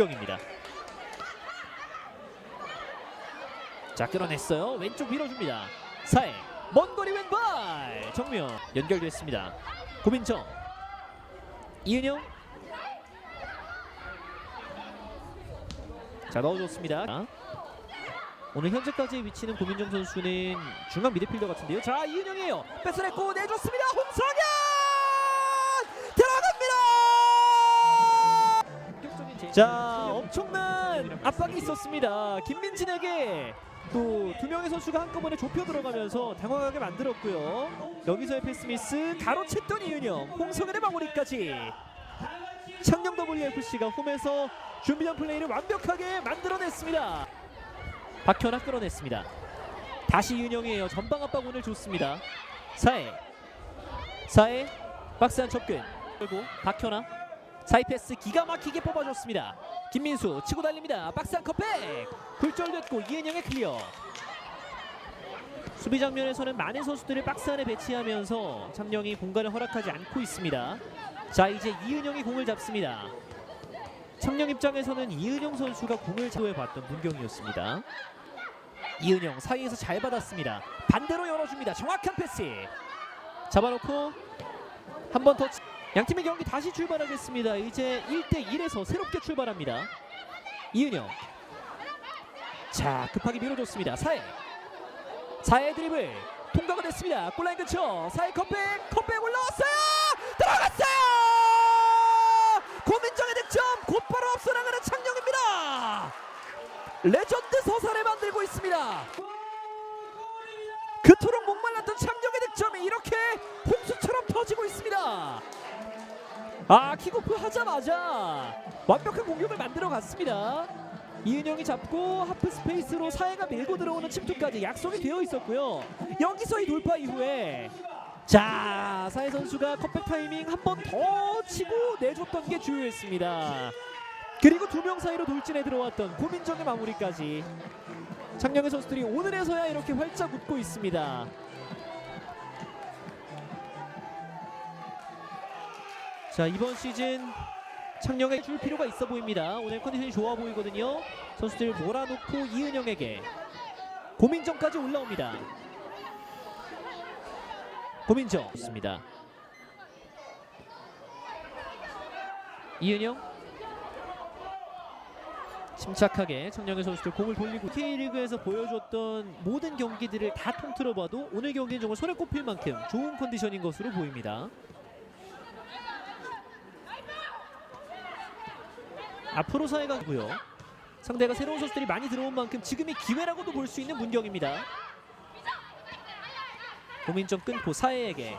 문경입니다. 자 끌어냈어요. 왼쪽 밀어줍니다. 사회 먼 거리 왼발 정면 연결됐습니다. 고민정 이은영 자 넣어줬습니다. 자, 오늘 현재까지의 위치는 고민정 선수는 중앙 미드필더 같은데요. 자 이은영이에요. 뺏어냈고 내줬습니다. 홍성현 들어갑니다. 자 엄청난 압박이 있었습니다. 김민진에게 또 두 명의 선수가 한꺼번에 좁혀 들어가면서 당황하게 만들었고요. 여기서의 패스 미스 가로챘던 이은영 홍성현의 마무리까지 창녕 WFC가 홈에서 준비한 플레이를 완벽하게 만들어냈습니다. 박현아 끌어냈습니다. 다시 이은영이에요. 전방 압박 오늘 좋습니다. 사회 사회 박스 안 접근 그리고 박현아 사이 패스 기가 막히게 뽑아줬습니다. 김민수 치고 달립니다. 박스 한 컵백 굴절됐고 이은영의 클리어. 수비 장면에서는 많은 선수들을 박스 안에 배치하면서 창녕이 공간을 허락하지 않고 있습니다. 자 이제 이은영이 공을 잡습니다. 창녕 입장에서는 이은영 선수가 공을 잡해 봤던 문경이었습니다. 이은영 사이에서 잘 받았습니다. 반대로 열어줍니다. 정확한 패스. 잡아놓고 한 번 더. 양팀의 경기 다시 출발하겠습니다. 이제 1대 1에서 새롭게 출발합니다. 이은영. 자 급하게 밀어줬습니다. 사회. 사회 드리블 통과가 됐습니다. 골라인 근처 사회 컵백 컵백 올라왔어요. 들어갔어요. 고민정의 득점 곧바로 앞서 나가는 창녕입니다. 레전드 서사를 만들고 있습니다. 그토록 목말랐던 창녕의 득점이 이렇게 홍수처럼 터지고 있습니다. 아 킥오프 하자마자 완벽한 공격을 만들어 갔습니다. 이은영이 잡고 하프 스페이스로 사회가 밀고 들어오는 침투까지 약속이 되어 있었고요. 여기서 이 돌파 이후에 자 사회 선수가 컵백 타이밍 한 번 더 치고 내줬던 게 주요했습니다. 그리고 두 명 사이로 돌진해 들어왔던 고민정의 마무리까지 창녕의 선수들이 오늘에서야 이렇게 활짝 웃고 있습니다. 자 이번 시즌 창녕에 줄 필요가 있어 보입니다. 오늘 컨디션이 좋아 보이거든요. 선수들 몰아놓고 이은영에게 고민정까지 올라옵니다. 고민정 있습니다. 이은영 침착하게 청량의 선수들 공을 돌리고 K리그에서 보여줬던 모든 경기들을 다 통틀어 봐도 오늘 경기는 정말 손에 꼽힐 만큼 좋은 컨디션인 것으로 보입니다. 앞으로 사회가고요. 상대가 새로운 선수들이 많이 들어온 만큼 지금이 기회라고도 볼 수 있는 문경입니다. 고민 좀 끊고 사회에게